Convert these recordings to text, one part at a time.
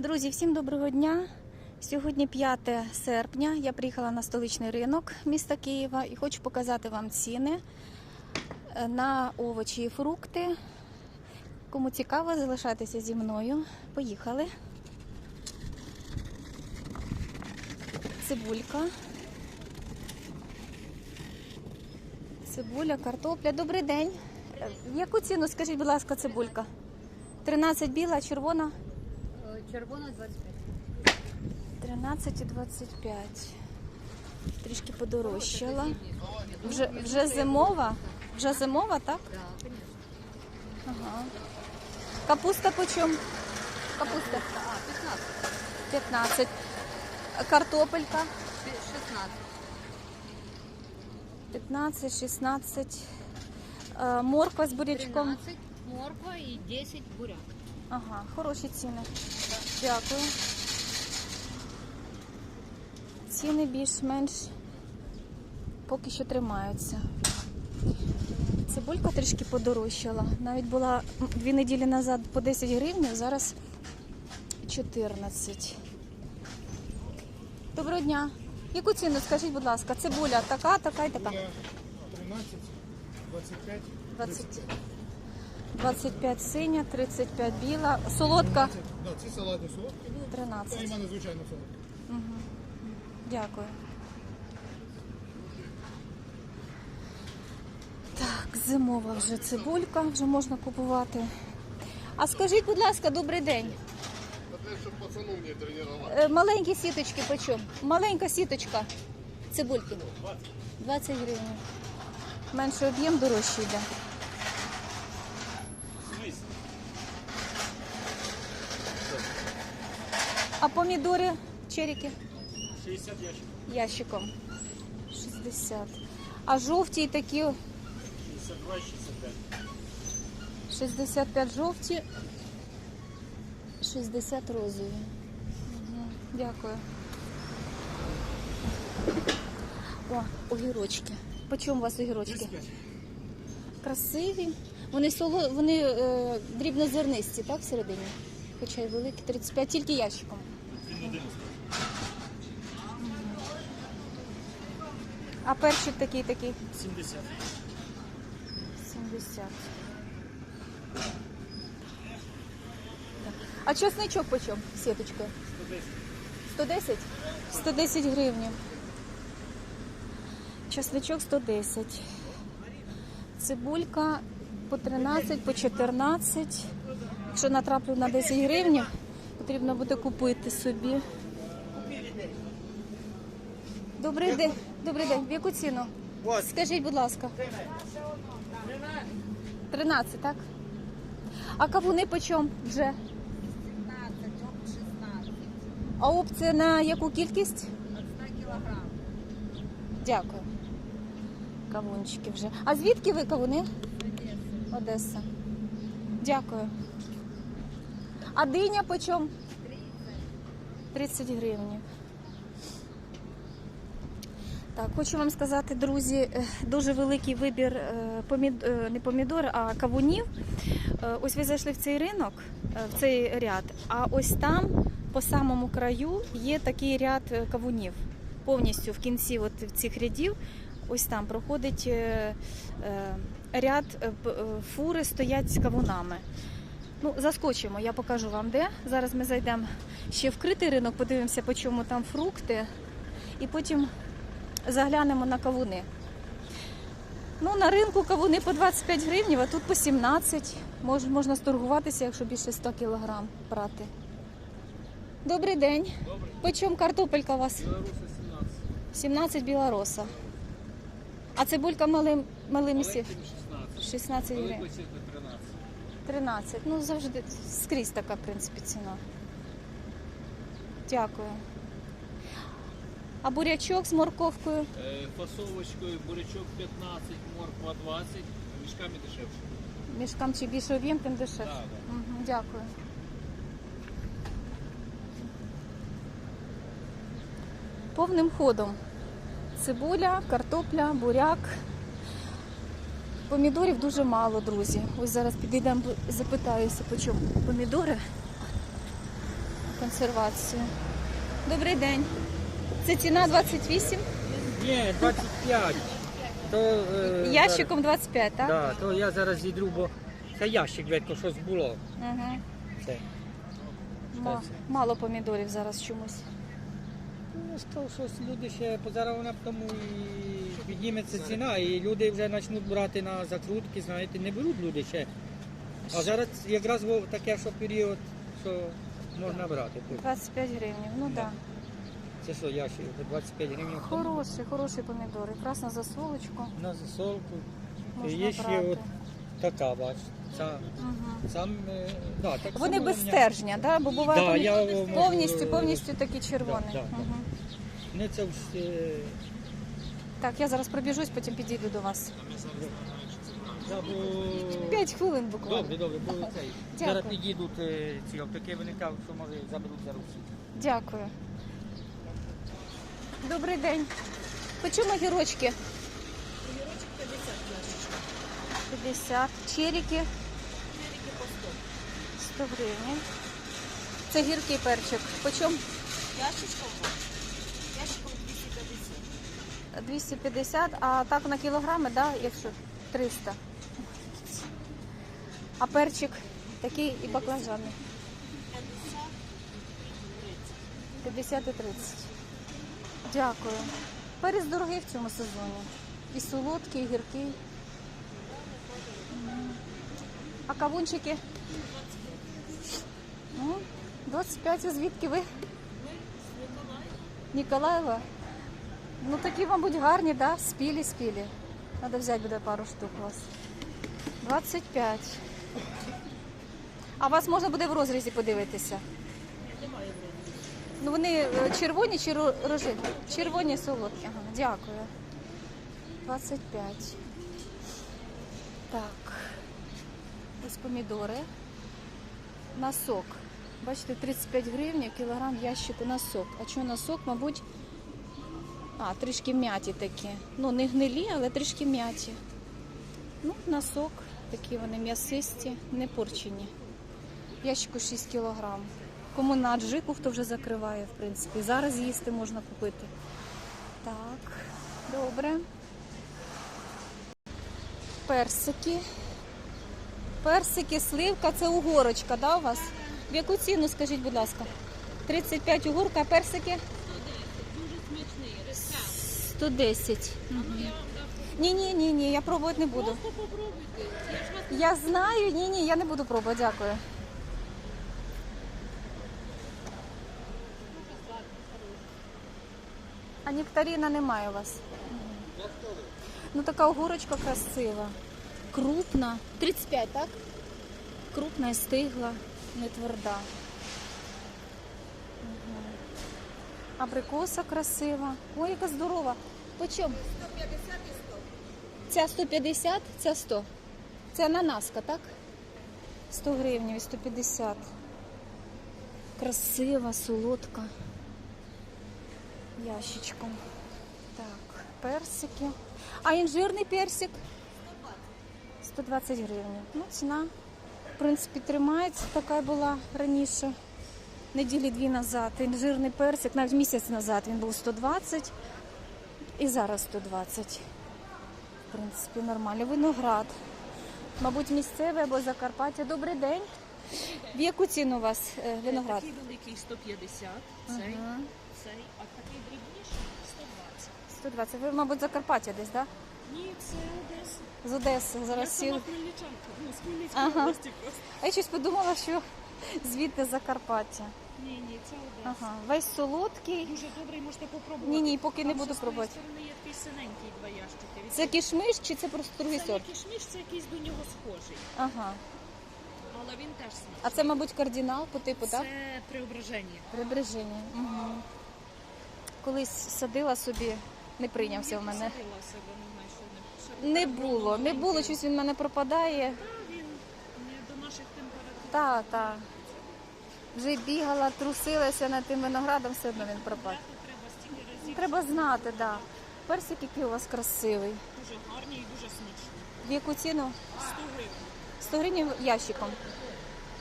Друзі, всім доброго дня. Сьогодні 5 серпня. Я приїхала на столичний ринок міста Києва і хочу показати вам ціни е, на овочі і фрукти. Кому цікаво, залишайтеся зі мною. Поїхали. Цибулька. Цибуля, картопля. Добрий день. Е, Яку ціну, скажіть, будь ласка, цибулька? 13 біла, червона. Червона 25. 13 і 25. Трішки подорожчала. Вже, вже зимова? Вже зимова, так? Ага. Капуста по чому? Капуста А, 15. 15. Картопелька 16. 15, 16. Е, Морква з бурячком. 13 морква и 10 буряк. Ага, хороші ціни. Дякую. Ціни більш-менш поки що тримаються. Цибулька трішки подорожчала. Навіть була дві неділі назад по 10 гривень, зараз 14. Доброго дня. Яку ціну скажіть, будь ласка, цибуля така, така і така. 13, 25, 20, 25 синя, 35 біла, солодка да, ці салатні солодкі, ну, це 13. в мене звичайно солодкі. Дякую. Так, зимова вже цибулька, вже можна купувати. А скажіть, будь ласка, добрий день. Це щоб пацану мені тренувати. Е, Маленькі сіточки по чому? Маленька сіточка цибульки. 20 гривень. Менший об'єм дорожче йде. А помідори черіки? 60 ящиков. Ящиком. 60. А жовті такі 62, 65. 65 жовті, 60 розові. Мгм, Дякую. О, огірочки. По чому у вас огірочки? 35. Красиві. Вони соло, вони е, дрібнозернисті, так, всередині? Хоча й великі, 35, тільки ящиком. А перший такий такий 70. 70. А чесничок по чому? Сіточкою? 110. 110? 110 гривень. Чесничок 110. Цибулька по 13, по 14. Якщо натраплю на 10 гривень, потрібно буде купити собі. Добрий день. Добрий день. В яку ціну? Скажіть, будь ласка. 13, так? А кавуни по чому вже? 15, оп, 16. А опція на яку кількість? 100 килограмм. Дякую. Кавунчики вже. А звідки ви кавуни? Одеса. Дякую. А диня по чому? 30 гривень. Так, хочу вам сказати, друзі, е, дуже великий вибір е, помід... е, не помідор, а кавунів. Ось ви зайшли в цей ринок, в цей ряд, а ось там, по самому краю, є такий ряд кавунів. Повністю в кінці от цих рядів, ось там проходить ряд фури стоять з кавунами. Ну, заскочимо, я покажу вам де. Зараз ми зайдемо ще в критий ринок, подивимося, по чому там фрукти, і потім заглянемо на кавуни. Ну, на ринку кавуни по 25 гривень, а тут по 17. Мож, можна сторгуватися, якщо більше 100 кілограм брати. Добрий день. Добрий. По картопелька у вас? Белоруса 17. 17 білороса. А цибулька малим, малим місці? 16. 16 гривень. 13. 13. Ну, завжди скрізь така, в принципі, ціна. Дякую. А бурячок з морковкою? Е, Фасовочкою бурячок 15, морква 20, мішками дешевше. Мішкам чи більше об'єм, тим дешевше. Так, так. Угу, дякую. Повним ходом. Цибуля, картопля, буряк. Помідорів дуже мало, друзі. Ось зараз підійдемо, запитаюся, по чому помідори. консервацію. Добрий день. Це ціна 28, Ні, 25. То, е, ящиком 25, так? Да, то я зараз зідру, бо це ящик, видно, щось було. Угу. Це. Ма- мало помідорів зараз чомусь. Ну, що, щось люди ще вона тому і підніметься ціна, і люди вже почнуть брати на закрутки, знаєте, не беруть люди ще. А зараз якраз во- таке, що період, що можна брати. тут. 25 гривень. Ну так. Да. Да. Це що, ящик, 25 гривень. Хороші, хороші помідори. Якраз на засолочку На засолку. можна Є ще брати. от така, бач. Ця, сам, е, да, так Вони само без у мене. стержня, да? бо буває Да, я можу, повністю, е, повністю такі червоні. да, да. Мгм. Не це все. Так, я зараз пробіжусь, потім підійду до вас. Да, бо... П'ять хвилин буквально. Добре, добре, бо цей. Зараз підійдуть е, ці автоки, вони кажуть, що може заберуть за руки. Дякую. Добрий день. Почому гірочки? 50. Черіки? по 100 100 гривень. Це гіркий перчик. Почому? Ящичком? Ящиком 250. 250, а так на кілограми, да, якщо 300. А перчик такий і баклажани. 50 і 30. Дякую. Перець дорогий в цьому сезоні. І солодкий, і гіркий. А кавунчики? Ну, 25, а звідки ви? Ніколаєва? Ну такі, мабуть, гарні, да? Спілі, спілі. Треба взяти буде пару штук у вас. 25. А вас можна буде в розрізі подивитися? Ну вони е, червоні чи ро- рожеві? Червоні солодкі. Ага, дякую. 25. Так. Ось помідори. На сок. Бачите, 35 гривень, кілограм ящику на сок. А що на сок, мабуть, а, трішки м'яті такі. Ну, не гнилі, але трішки м'яті. Ну, на. Такі вони м'ясисті, не порчені. Ящику 6 кілограм. Кому на аджику, хто вже закриває, в принципі. Зараз їсти можна купити. Так, добре. Персики. Персики, сливка, це угорочка, да, у вас? В яку ціну, скажіть, будь ласка? 35 угорка, персики? 110. Дуже смачний, 110. Ні, ні, ні, ні, я пробувати не буду. Я знаю, ні, ні, я не буду пробувати, дякую. А нектаріна немає у вас. Ну така огурочка красива. Крупна. 35, так? Крупна і стигла, не тверда. Абрикоса красива. Ой, яка здорова. По чому? 150 і 100. Ця 150, ця 100. Це ананаска, так? 100 гривень і 150. Красива, солодка. Ящичком. Так, персики. А інжирний персик? 120 гривень. Ну, ціна, в принципі, тримається, така була раніше. Неділі дві назад. Інжирний персик, навіть місяць назад він був 120 і зараз 120. В принципі, нормально. Виноград. Мабуть, місцевий або Закарпаття. Добрий день. В яку ціну у вас е, виноград? Такий великий 150, цей, Ага. Цей, а такий дрібніший 120. 120. Ви, мабуть, Закарпаття десь, так? Ні, це Одеса. З Одеси. Я Зараз сама хмельничанка, ну, з Хмельницької Ага. області просто. А я щось подумала, що звідти Закарпаття. Ні, ні, це Одеса. Ага. Весь солодкий. Дуже добрий, можете попробувати. Ні, ні, поки не Там буду ще з тої пробувати. сторони є такий синенький два ящики. Від- Це кішмиш чи це просто другий Це сорт? не кишміш, це якийсь до нього схожий. Ага. Але він теж смачний. А це, мабуть, кардинал по типу, так? Це преображення. Прибереження. Угу. Колись садила собі, не прийнявся в мене. Не було, не було, щось він в мене пропадає. До наших температур. Та, та. Вже бігала, трусилася над тим виноградом, все одно він пропав. Треба знати, так. Да. Персик, який у вас красивий. Дуже гарні і дуже смачні. В яку ціну? 100 гривень 100 гривень ящиком.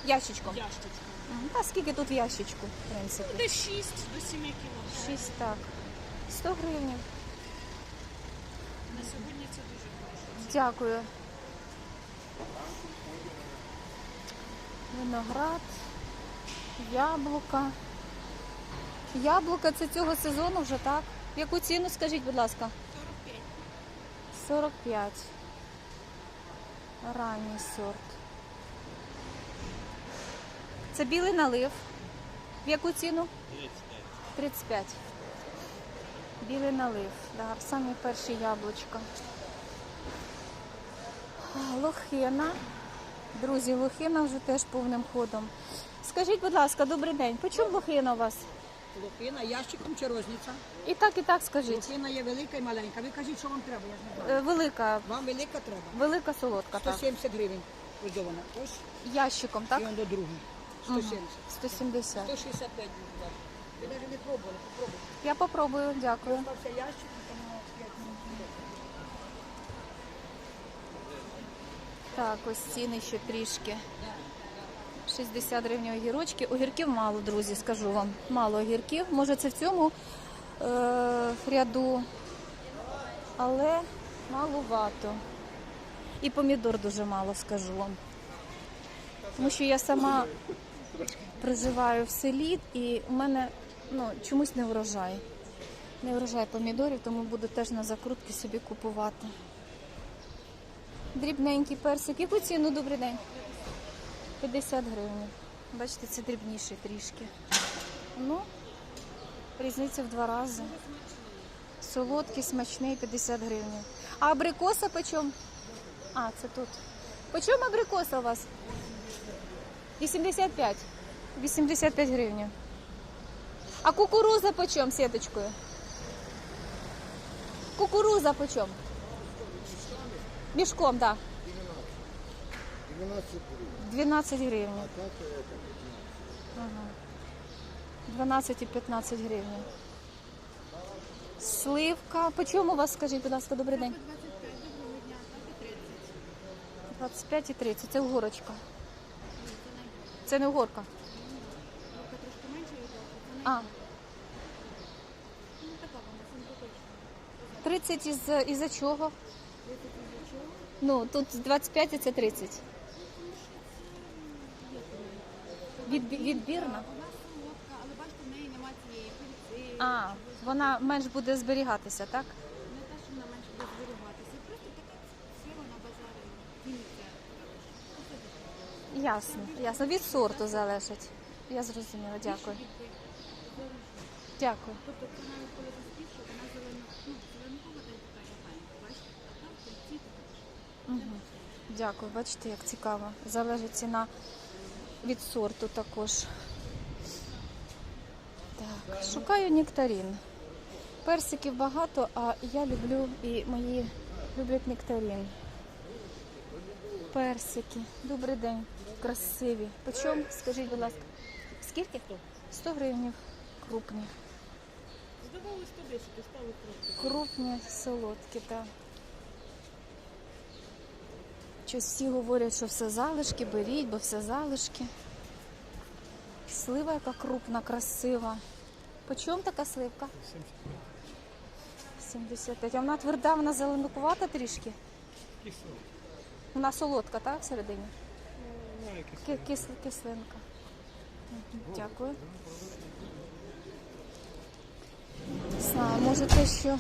Ящичком. ящичком. Та скільки тут в ящичку, в принципі? Десь 6 до 7 кілограмів. 6 так. 100 гривень. На сьогодні це дуже хорошо. Дякую. Виноград, яблука. Яблука це цього сезону вже так. Яку ціну скажіть, будь ласка? 45. 45. Ранній сорт. Це білий налив. В яку ціну? 35. Білий налив. Да, самі перші яблучка. Лохина. Друзі, лохина вже теж повним ходом. Скажіть, будь ласка, добрий день. По чому лохина у вас? Лупина, ящиком чи розниця? І так, і так скажіть. Лупина є велика і маленька. Ви кажіть, що вам треба, я ж не знаю. Е, Велика, Вам велика треба. велика солодка, так. 170 гривень. Ось Ящиком, так? і он до другий. 170. 170. 165 буде. Ви навіть не пробували, попробуйте. Я попробую, дякую. Стався ящик, там 5 минут. Так, ось ціни ще трішки. 60 гривень огірочки. Огірків мало, друзі, скажу вам. Мало огірків. Може, це в цьому е- ряду, але малувато. І помідор дуже мало, скажу вам. Тому що я сама проживаю в селі і у мене ну, чомусь не врожай. Не врожай помідорів, тому буду теж на закрутки собі купувати. Дрібненький персик. Яку ціну добрий день? 50 гривень. Бачите, це дрібніший трішки. Ну, різниця в два рази. Солодкий, смачний 50 гривень. А абрикоса по чому? А, це тут. По чому абрикоса у вас? 85. 85 гривень. А кукуруза по чому сіточкою? Кукуруза по чому? Мішком, так. 12 гривен. 12 гривень. А так это Ага. 12 і 15 гривень. Сливка. По чому у вас, скажіть, будь ласка, добрий день? 25 і 30. Це угорочка. Це не горка? Трошки менше угорка. А. 30 із, із-за чого? Ну, тут 25 і це 30. Від, відбірна? Але бачите, в неї немає цієї пильці, А, вона менш буде зберігатися, так? Ясно, ясно. Від сорту залежить. Я зрозуміла, дякую. Дякую. Угу. Дякую, бачите, як цікаво. Залежить ціна від сорту також. Так, шукаю нектарин. Персиків багато, а я люблю і мої люблять нектарин. Персики. Добрий день. Красиві. По чому? Скажіть, будь ласка. Скільки? 100 гривень. Крупні. Здавали 110, стали просто. Крупні, солодкі, так. Щось всі говорять, що все залишки, беріть, бо все залишки. Слива яка крупна, красива. По чому така сливка? 75. А вона тверда, вона зеленкувата трішки? Вона солодка, так, всередині? Ки- кис- кислинка. Мгм, Дякую. Не знаю, може те, що.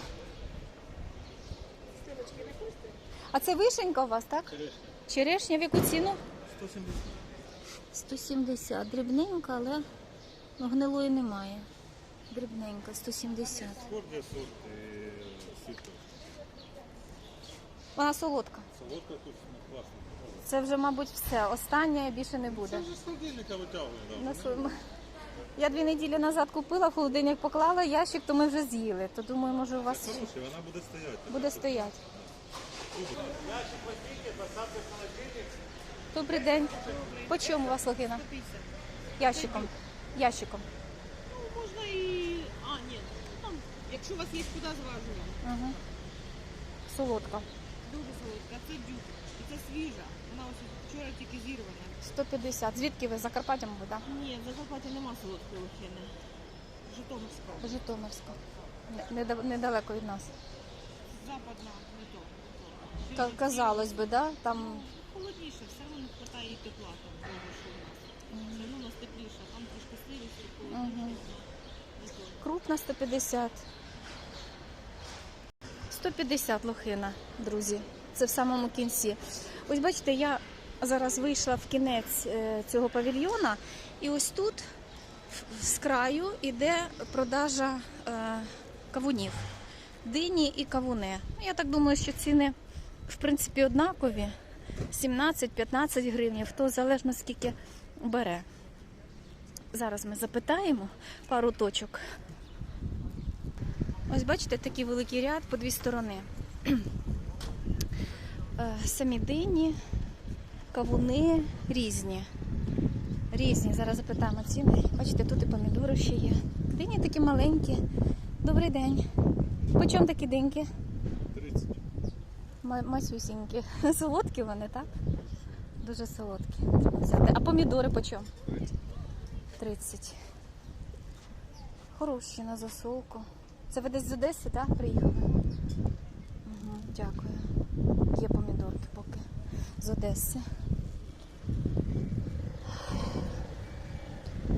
А це вишенька у вас, так? Черешня. Черешня в яку ціну? 170. 170. Дрібненька, але ну, гнилої немає. Дрібненька, 170. Сколько сорт сыпа? Вона солодка. Солодка тут классно. Це вже, мабуть, все. Останнє більше не буде. Це вже з холодильника витягуємо. На своєму- Я дві неділі назад купила, в холодильник поклала ящик, то ми вже з'їли. То думаю, може у вас Хороший, вона буде стояти. буде стояти. Добрий день. По чому у вас логина? 150. Ящиком. Ящиком. Ну, можна і... А, ні. Ну, там, якщо у вас є куди зважувати. Угу. Солодка. Дуже солодка. Це дюк. І це свіжа. Вона ось вчора тільки зірвана. 150. Звідки ви? Закарпаття, мабуть, так? Ні, в Закарпатті нема солодкої лохини. Житомирська. Житомирська. Не- неда- Недалеко від нас. Западна, не то. не то. Ка- Казалось би, да? там Ну, холодніше, все одно не вистачає і тепла там того, що в нас. Все одно у нас тепліше, там трошки сливість, Мгм. не то. крупна 150. 150 лохина, друзі. Це в самому кінці. Ось бачите, я зараз вийшла в кінець е, цього павільйона, і ось тут з краю йде продажа е, кавунів. Дині і кавуни. Ну, Я так думаю, що ціни в принципі однакові. 17-15 гривень, хто залежно скільки бере. Зараз ми запитаємо пару точок. Ось бачите, такий великий ряд по дві сторони. Е, Самі дині, кавуни різні. Різні. Зараз запитаємо ціни. Бачите, тут і помідори ще є. Дині такі маленькі. Добрий день. По чому такі диньки? 30. Масюсінькі. Солодкі вони, так? Дуже солодкі. Треба взяти. А помідори по чому? 30. Хороші на засолку. Це ви десь з Одеси, так, приїхали? Угу, дякую. Є помідорки поки з Одеси.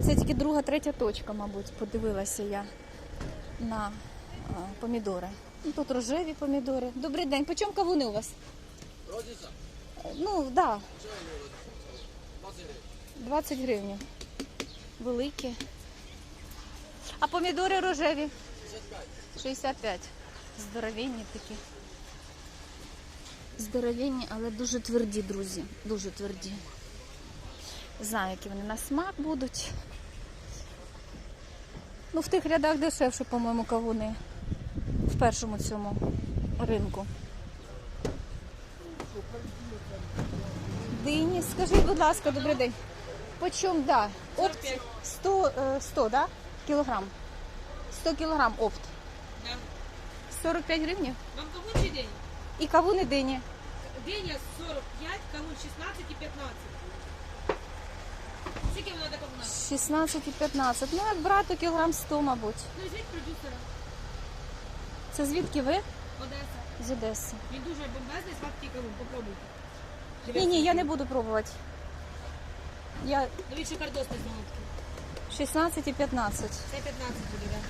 Це тільки друга, третя точка, мабуть, подивилася я на а, помідори. Ну, Тут рожеві помідори. Добрий день. По чому кавуни у вас? Ну, так. Да. 20 гривень. Великі. А помідори рожеві? 65. Здоровенні такі. Здоровенні, але дуже тверді, друзі. Дуже тверді. Знаю, які вони на смак будуть. Ну, в тих рядах дешевше, по-моєму, кавуни. В першому цьому ринку. Дині, скажіть, будь ласка, добрий день. По чому, да? Опт 100, е, 100, да? Кілограм. 100 кілограм опт. Да. 45 гривень. Вам кавун чи день? І кавуни дині. Диня 45, кавун 16 і 15. Скільки вона така в 16 і 15. Ну, як брати, кілограм 100, мабуть. Ну, візьміть продюсера. Це звідки ви? Одеса. З Одеси. Він дуже бомбезний, сладкий кавун, попробуйте. Ні, ні, я не буду пробувати. Я Ну, він шикардосний солодкий. 16 і 15. Це 15 буде, так?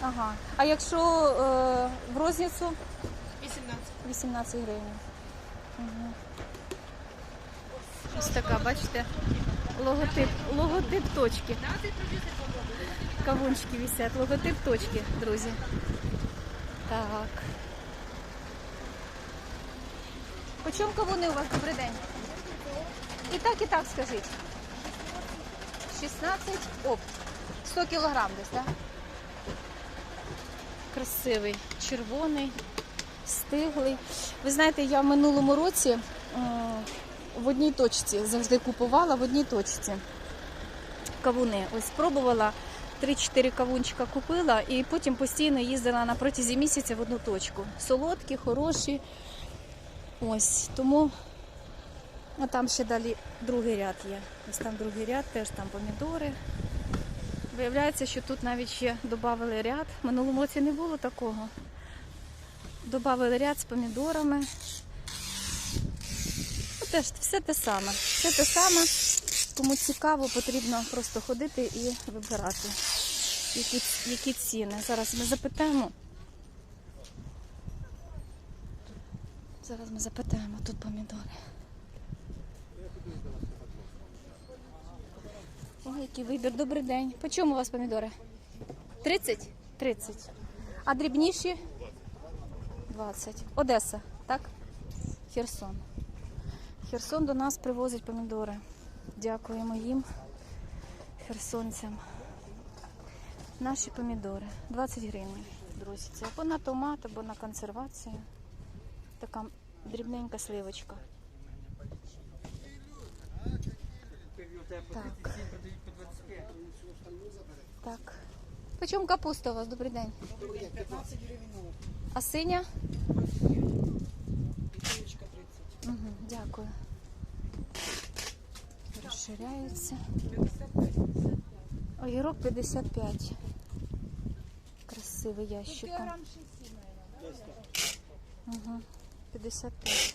Ага. А якщо е, в розницю 18. 18 гривень. Угу. Ось така, бачите, логотип, логотип точки. 15 продюсер попробуйте. Кавунчики висять, логотип точки, друзі. Так. По чому кавуни у вас? Добрий день. І так, і так скажіть. 16 опт. 100 кілограм десь, так? Красивий, червоний, стиглий. Ви знаєте, я в минулому році в одній точці завжди купувала в одній точці кавуни. Ось спробувала 3-4 кавунчика купила і потім постійно їздила на протязі місяця в одну точку. Солодкі, хороші. Ось тому а там ще далі другий ряд є. Ось там другий ряд, теж там помідори. Виявляється, що тут навіть ще додали ряд. Минулому році не було такого. Добавили ряд з помідорами. Ну, Теж все те саме. Все те саме. Кому цікаво, потрібно просто ходити і вибирати, які, які ціни. Зараз ми запитаємо. Зараз ми запитаємо тут помідори. Ой, який вибір. Добрий день. По чому у вас помідори? 30? 30. А дрібніші? 20. Одеса, так? Херсон. Херсон до нас привозить помідори. Дякуємо їм, херсонцям. Наші помідори. 20 гривень, друзі. Це або на томат, або на консервацію. Така дрібненька сливочка. Так. Так. По капуста у вас? Добрий день. 15 гривень. А синя? Півничка 30. Угу, дякую. Розширяється. Огірок 55. Красивий ящиком. Угу, 55.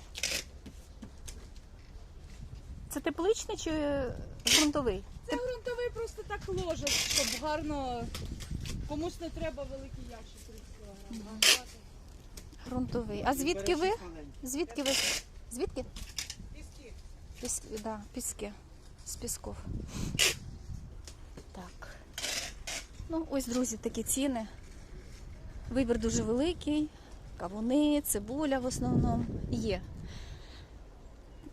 Це тепличний чи ґрунтовий? Це ґрунтовий просто так ложать, щоб гарно комусь не треба великий ящик 30 кг. Грунтовий. А звідки ви? Звідки ви? Звідки? Піски. Піски, да, піски. З пісков. Так. Ну, ось, друзі, такі ціни. Вибір дуже великий. Кавуни, цибуля в основному є.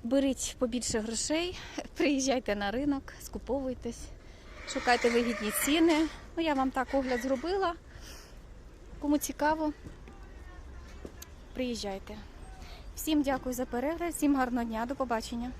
Беріть побільше грошей, приїжджайте на ринок, скуповуйтесь, шукайте вигідні ціни. Ну, я вам так огляд зробила. Кому цікаво, приїжджайте. Всім дякую за перегляд, всім гарного дня, до побачення.